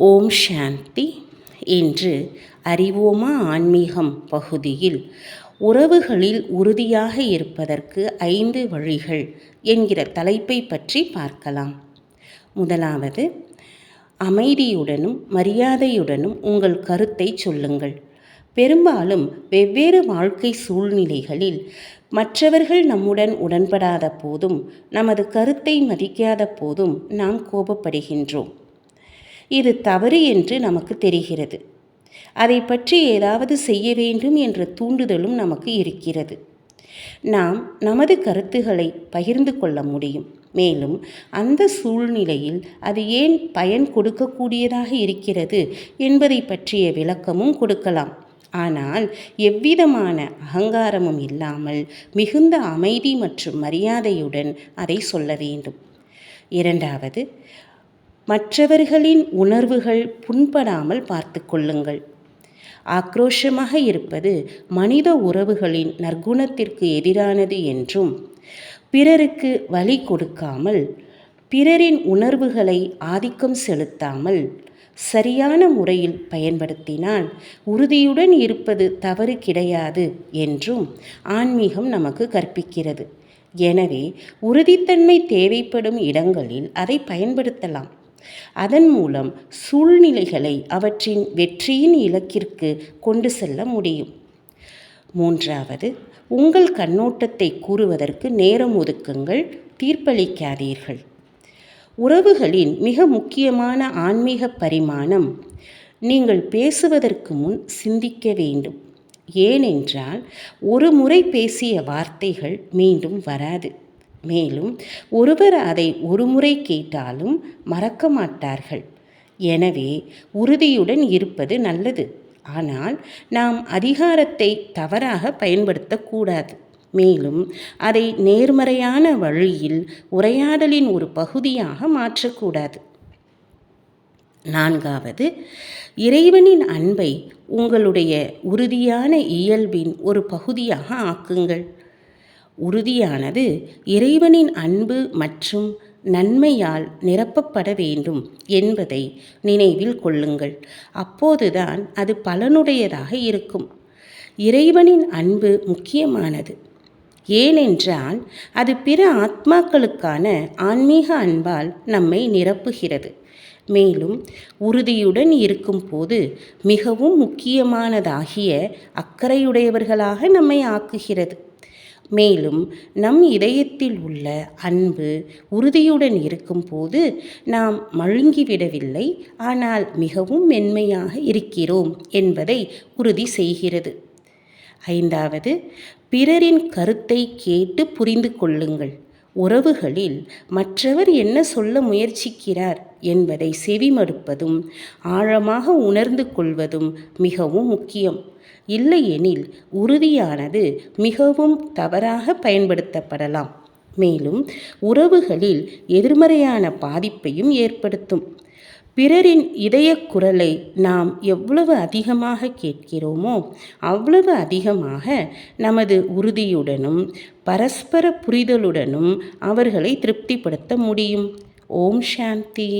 ஓம் சாந்தி என்று அறிவோமா ஆன்மீகம் பகுதியில் உறவுகளில் உறுதியாக இருப்பதற்கு ஐந்து வழிகள் என்கிற தலைப்பை பற்றி பார்க்கலாம். முதலாவது அமைதியுடனும் மரியாதையுடனும் உங்கள் கருத்தை சொல்லுங்கள். பெரும்பாலும் வெவ்வேறு வாழ்க்கை சூழ்நிலைகளில் மற்றவர்கள் நம்முடன் உடன்படாத போதும் நமது கருத்தை மதிக்காத போதும் நாம் கோபப்படுகின்றோம். இது தவறு என்று நமக்கு தெரிகிறது. அதை பற்றி ஏதாவது செய்ய வேண்டும் என்ற தூண்டுதலும் நமக்கு இருக்கிறது. நாம் நமது கருத்துக்களை பகிர்ந்து கொள்ள முடியும். மேலும் அந்த சூழ்நிலையில் அது ஏன் பயன் கொடுக்கக்கூடியதாக இருக்கிறது என்பதை பற்றிய விளக்கமும் கொடுக்கலாம். ஆனால் எவ்விதமான அகங்காரமும் இல்லாமல் மிகுந்த அமைதி மற்றும் மரியாதையுடன் அதை சொல்ல வேண்டும். இரண்டாவது மற்றவர்களின் உணர்வுகள் புண்படாமல் பார்த்து கொள்ளுங்கள். ஆக்ரோஷமாக இருப்பது மனித உறவுகளின் நற்குணத்திற்கு எதிரானது என்றும் பிறருக்கு வழி கொடுக்காமல் பிறரின் உணர்வுகளை ஆதிக்கம் செலுத்தாமல் சரியான முறையில் பயன்படுத்தினால் உறுதியுடன் இருப்பது தவறு கிடையாது என்றும் ஆன்மீகம் நமக்கு கற்பிக்கிறது. எனவே உறுதித்தன்மை தேவைப்படும் இடங்களில் அதை பயன்படுத்தலாம். அதன் மூலம் சூழ்நிலைகளை அவற்றின் வெற்றியின் இலக்கிற்கு கொண்டு செல்ல முடியும். மூன்றாவது உங்கள் கண்ணோட்டத்தை கூறுவதற்கு நேரம் ஒதுக்குங்கள் தீர்ப்பளிக்காதீர்கள். உறவுகளின் மிக முக்கியமான ஆன்மீக பரிமாணம் நீங்கள் பேசுவதற்கு முன் சிந்திக்க வேண்டும். ஏனென்றால் ஒரு முறை பேசிய வார்த்தைகள் மீண்டும் வராது. மேலும் ஒருவர் அதை ஒரு முறை கேட்டாலும் மறக்க மாட்டார்கள். எனவே உறுதியுடன் இருப்பது நல்லது. ஆனால் நாம் அதிகாரத்தை தவறாக பயன்படுத்தக்கூடாது மேலும் அதை நேர்மறையான வழியில் உரையாடலின் ஒரு பகுதியாக மாற்றக்கூடாது நான்காவது இறைவனின் அன்பை உங்களுடைய உறுதியான இயல்பின் ஒரு பகுதியாக ஆக்குங்கள். உறுதியானது இறைவனின் அன்பு மற்றும் நன்மையால் நிரப்பப்பட வேண்டும் என்பதை நினைவில் கொள்ளுங்கள். அப்போதுதான் அது பலனுடையதாக இருக்கும். இறைவனின் அன்பு முக்கியமானது. ஏனென்றால் அது பிற ஆத்மாக்களுக்கான ஆன்மீக அன்பால் நம்மை நிரப்புகிறது. மேலும் உறுதியுடன் இருக்கும்போது மிகவும் முக்கியமானதாகிய அக்கறையுடையவர்களாக நம்மை ஆக்குகிறது. மேலும் நம் இதயத்தில் உள்ள அன்பு உறுதியுடன் இருக்கும்போது நாம் மழுங்கிவிடவில்லை ஆனால் மிகவும் மென்மையாக இருக்கிறோம் என்பதை உறுதி செய்கிறது. ஐந்தாவது பிறரின் கருத்தை கேட்டு புரிந்து கொள்ளுங்கள். உறவுகளில் மற்றவர் என்ன சொல்ல முயற்சிக்கிறார் என்பதை செவிமடுப்பதும் ஆழமாக உணர்ந்து கொள்வதும் மிகவும் முக்கியம். இல்லையெனில் உறுதியானது மிகவும் தவறாக பயன்படுத்தப்படலாம். மேலும் உறவுகளில் எதிர்மறையான பாதிப்பையும் ஏற்படுத்தும். பிறரின் இதய குரலை நாம் எவ்வளவு அதிகமாக கேட்கிறோமோ அவ்வளவு அதிகமாக நமது உறுதியுடனும் பரஸ்பர புரிதலுடனும் அவர்களை திருப்திப்படுத்த முடியும். ஓம் சாந்தி.